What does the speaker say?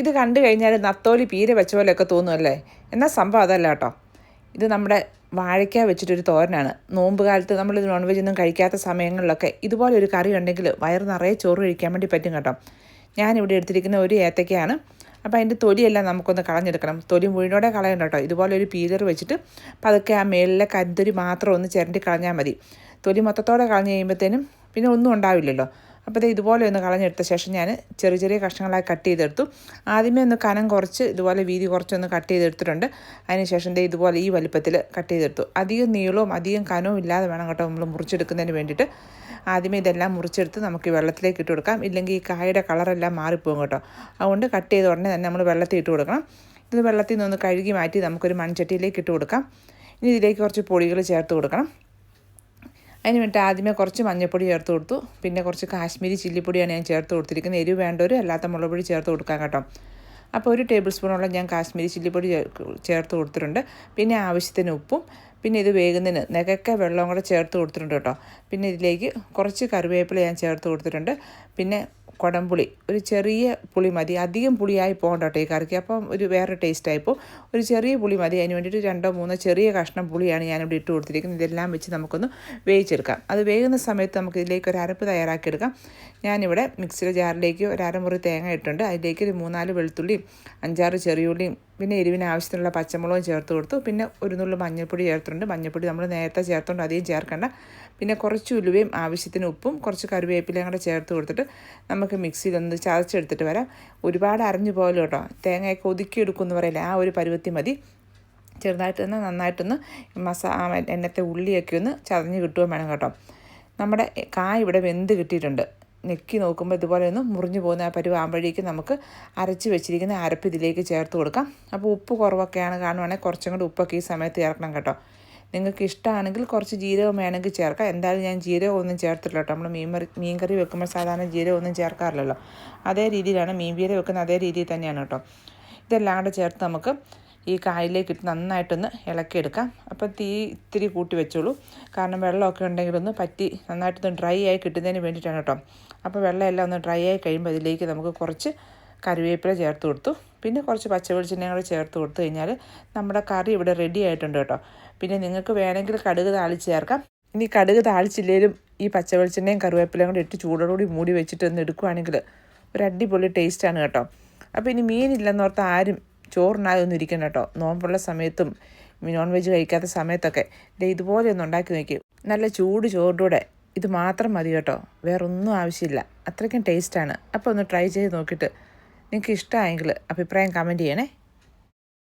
ഇത് കണ്ടു കഴിഞ്ഞാൽ നത്തോലി പീര വെച്ച പോലെയൊക്കെ തോന്നുമല്ലേ എന്നാൽ സംഭവം അതല്ല കേട്ടോ. ഇത് നമ്മുടെ വാഴയ്ക്ക വെച്ചിട്ടൊരു തോരനാണ്. നോമ്പ് കാലത്ത് നമ്മൾ നോൺ വെജ് ഒന്നും കഴിക്കാത്ത സമയങ്ങളിലൊക്കെ ഇതുപോലെ ഒരു കറി ഉണ്ടെങ്കിൽ വയറ് നിറയെ ചോറ് കഴിക്കാൻ വേണ്ടി പറ്റും കേട്ടോ. ഞാനിവിടെ എടുത്തിരിക്കുന്ന ഒരു ഏത്തക്കയാണ്. അപ്പോൾ അതിന്റെ തൊലിയെല്ലാം നമുക്കൊന്ന് കളഞ്ഞെടുക്കണം. തൊലി മുഴുവനോടെ കളയണ്ട കേട്ടോ. ഇതുപോലെ ഒരു പീലർ വെച്ചിട്ട് പതുക്കെ ആ മേളിലെ കരിന്തൊലി മാത്രം ഒന്ന് ചിരണ്ടി കളഞ്ഞാൽ മതി. തൊലി മൊത്തത്തോടെ കളഞ്ഞ് കഴിയുമ്പോഴത്തേനും പിന്നെ ഒന്നും ഉണ്ടാവില്ലല്ലോ. അപ്പോൾ ഇത് ഇതുപോലെ ഒന്ന് കളഞ്ഞെടുത്ത ശേഷം ഞാൻ ചെറിയ ചെറിയ കഷ്ണങ്ങളായി കട്ട് ചെയ്തെടുത്തു. ആദ്യമേ ഒന്ന് കനം കുറച്ച് ഇതുപോലെ വീതി കുറച്ചൊന്ന് കട്ട് ചെയ്തെടുത്തിട്ടുണ്ട്. അതിനുശേഷം ദേ ഇതുപോലെ ഈ വലിപ്പത്തിൽ കട്ട് ചെയ്തെടുത്തു. അധികം നീളവും അധികം കനവും ഇല്ലാതെ വേണം കേട്ടോ നമ്മൾ മുറിച്ചെടുക്കുന്നതിന് വേണ്ടിയിട്ട്. ആദ്യമേ ഇതെല്ലാം മുറിച്ചെടുത്ത് നമുക്ക് വെള്ളത്തിലേക്ക് ഇട്ട് കൊടുക്കാം. ഇല്ലെങ്കിൽ ഈ കായയുടെ കളറെല്ലാം മാറിപ്പോകും കേട്ടോ. അതുകൊണ്ട് കട്ട് ചെയ്ത ഉടനെ തന്നെ നമ്മൾ വെള്ളത്തിൽ ഇട്ട് കൊടുക്കണം. ഇത് വെള്ളത്തിൽ നിന്നൊന്ന് കഴുകി മാറ്റി നമുക്കൊരു മൺചട്ടിയിലേക്ക് ഇട്ട് കൊടുക്കാം. ഇനി ഇതിലേക്ക് കുറച്ച് പൊടികൾ ചേർത്ത് കൊടുക്കണം. അതിന് വേണ്ടി ആദ്യമേ കുറച്ച് മഞ്ഞൾപ്പൊടി ചേർത്ത് കൊടുത്തു. പിന്നെ കുറച്ച് കാശ്മീരി ചില്ലിപ്പൊടിയാണ് ഞാൻ ചേർത്ത് കൊടുത്തിരിക്കുന്നത്. എരിവ് വേണ്ടവരും അല്ലാത്ത മുളക് പൊടി ചേർത്ത് കൊടുക്കാൻ കേട്ടോ. അപ്പോൾ ഒരു ടേബിൾ സ്പൂണോളം ഞാൻ കാശ്മീരി ചില്ലിപ്പൊടി ചേർത്ത് കൊടുത്തിട്ടുണ്ട്. പിന്നെ ആവശ്യത്തിന് ഉപ്പും പിന്നെ ഇത് വേകുന്നതിന് നികക്കെ വെള്ളവും കൂടെ ചേർത്ത് കൊടുത്തിട്ടുണ്ട് കേട്ടോ. പിന്നെ ഇതിലേക്ക് കുറച്ച് കറിവേപ്പില ഞാൻ ചേർത്ത് കൊടുത്തിട്ടുണ്ട്. പിന്നെ കുടംപുളി. ഒരു ചെറിയ പുളി മതി. അധികം പുളിയായി പോകണ്ട കേട്ടോ ഈ കറിക്ക്. അപ്പം ഒരു വേറെ ടേസ്റ്റ് ആയിപ്പോൾ ഒരു ചെറിയ പുളി മതി. അതിന് വേണ്ടിയിട്ട് രണ്ടോ മൂന്നോ ചെറിയ കഷ്ണം പുളിയാണ് ഞാനിവിടെ ഇട്ട് കൊടുത്തിരിക്കുന്നത്. ഇതെല്ലാം വെച്ച് നമുക്കൊന്ന് വേവിച്ചെടുക്കാം. അത് വേകുന്ന സമയത്ത് നമുക്ക് ഇതിലേക്ക് ഒരു അരപ്പ് തയ്യാറാക്കിയെടുക്കാം. ഞാനിവിടെ മിക്സിയുടെ ജാറിലേക്ക് ഒരു അരമുറി തേങ്ങ ഇട്ടുണ്ട് അതിലേക്ക് ഒരു മൂന്നാൽ വെളുത്തുള്ളിയും അഞ്ചാറ് ചെറിയുള്ളിയും പിന്നെ എരിവിന് ആവശ്യത്തിനുള്ള പച്ചമുളകും ചേർത്ത് കൊടുത്തു. പിന്നെ ഒരു നുള്ളു മഞ്ഞൾപ്പൊടി ചേർത്തിട്ടുണ്ട്. മഞ്ഞൾപ്പൊടി നമ്മൾ നേരത്തെ ചേർത്തുകൊണ്ട് അധികം ചേർക്കേണ്ട. പിന്നെ കുറച്ച് ഉലുവയും ആവശ്യത്തിന് ഉപ്പും കുറച്ച് കറിവേപ്പിലയും കൂടെ ചേർത്ത് കൊടുത്തിട്ട് നമുക്ക് മിക്സിയിൽ ഒന്ന് ചതച്ചെടുത്തിട്ട് വരാം. ഒരുപാട് അരഞ്ഞു പോലും കേട്ടോ തേങ്ങയൊക്കെ ഒതുക്കി എടുക്കുമെന്ന് പറയില്ല ആ ഒരു പരുവത്തി മതി. ചെറുതായിട്ടൊന്ന് നന്നായിട്ടൊന്ന് മസാ എണ്ണത്തെ ഉള്ളിയൊക്കെ ഒന്ന് ചതഞ്ഞ് കിട്ടുകയും വേണം കേട്ടോ. നമ്മുടെ കായ ഇവിടെ വെന്ത് കിട്ടിയിട്ടുണ്ട്. ഞെക്കി നോക്കുമ്പോൾ ഇതുപോലെ ഒന്ന് മുറിഞ്ഞു പോകുന്ന ആ പരുവാകുമ്പോഴേക്കും നമുക്ക് അരച്ച് വെച്ചിരിക്കുന്ന അരപ്പ് ഇതിലേക്ക് ചേർത്ത് കൊടുക്കാം. അപ്പോൾ ഉപ്പ് കുറവൊക്കെയാണ് കാണുവാണെങ്കിൽ കുറച്ചും കൂടി ഉപ്പൊക്കെ ഈ സമയത്ത് ചേർക്കണം കേട്ടോ. നിങ്ങൾക്ക് ഇഷ്ടമാണെങ്കിൽ കുറച്ച് ജീരകം വേണമെങ്കിൽ ചേർക്കാം. എന്തായാലും ഞാൻ ജീരകം ഒന്നും ചേർത്തില്ല കേട്ടോ. നമ്മൾ മീൻ മീൻ കറി വെക്കുമ്പോൾ സാധാരണ ജീരകം ഒന്നും ചേർക്കാറില്ലല്ലോ. അതേ രീതിയിലാണ് മീൻ പീര വെക്കുന്ന അതേ രീതിയിൽ തന്നെയാണ് കേട്ടോ. ഇതെല്ലാം കൂടെ ചേർത്ത് നമുക്ക് ഈ കായലിലേക്ക് ഇട്ട് നന്നായിട്ടൊന്ന് ഇളക്കിയെടുക്കാം. അപ്പോൾ തീ ഇത്തിരി കൂട്ടി വെച്ചോളൂ. കാരണം വെള്ളമൊക്കെ ഉണ്ടെങ്കിലൊന്ന് പറ്റി നന്നായിട്ടൊന്ന് ഡ്രൈ ആയി കിട്ടുന്നതിന് വേണ്ടിയിട്ടാണ് കേട്ടോ. അപ്പോൾ വെള്ളമെല്ലാം ഒന്ന് ഡ്രൈ ആയി കഴിയുമ്പോൾ അതിലേക്ക് നമുക്ക് കുറച്ച് കറിവേപ്പില ചേർത്ത് കൊടുത്തു. പിന്നെ കുറച്ച് പച്ചവെളിച്ചെണ്ണയും കൂടെ ചേർത്ത് കൊടുത്തു കഴിഞ്ഞാൽ നമ്മുടെ കറി ഇവിടെ റെഡി ആയിട്ടുണ്ട് കേട്ടോ. പിന്നെ നിങ്ങൾക്ക് വേണമെങ്കിൽ കടുക് താളിച്ച് ചേർക്കാം. ഇനി കടുക് താളിച്ചില്ലേലും ഈ പച്ചവെളിച്ചെണ്ണയും കറിവേപ്പിലയും കൂടി ഇട്ട് ചൂടോടുകൂടി മൂടി വെച്ചിട്ട് ഒന്ന് എടുക്കുവാണെങ്കിൽ ഒരു അടിപൊളി ടേസ്റ്റാണ് കേട്ടോ. അപ്പോൾ ഇനി മീനില്ലെന്നോർത്ത് ആരും ചോറിനായി ഒന്നും ഇരിക്കണം കേട്ടോ. നോമ്പുള്ള സമയത്തും നോൺ വെജ് കഴിക്കാത്ത സമയത്തൊക്കെ ഇതുപോലെ ഒന്ന് ഉണ്ടാക്കി നോക്കി. നല്ല ചൂട് ചോറിന്റെ ഇത് മാത്രം മതി കേട്ടോ. വേറൊന്നും ആവശ്യമില്ല. അത്രയ്ക്കും ടേസ്റ്റാണ് അപ്പോൾ ഒന്ന് ട്രൈ ചെയ്ത് നോക്കിയിട്ട് നിങ്ങൾക്ക് ഇഷ്ടമായെങ്കിൽ അഭിപ്രായം കമന്റ് ചെയ്യണേ.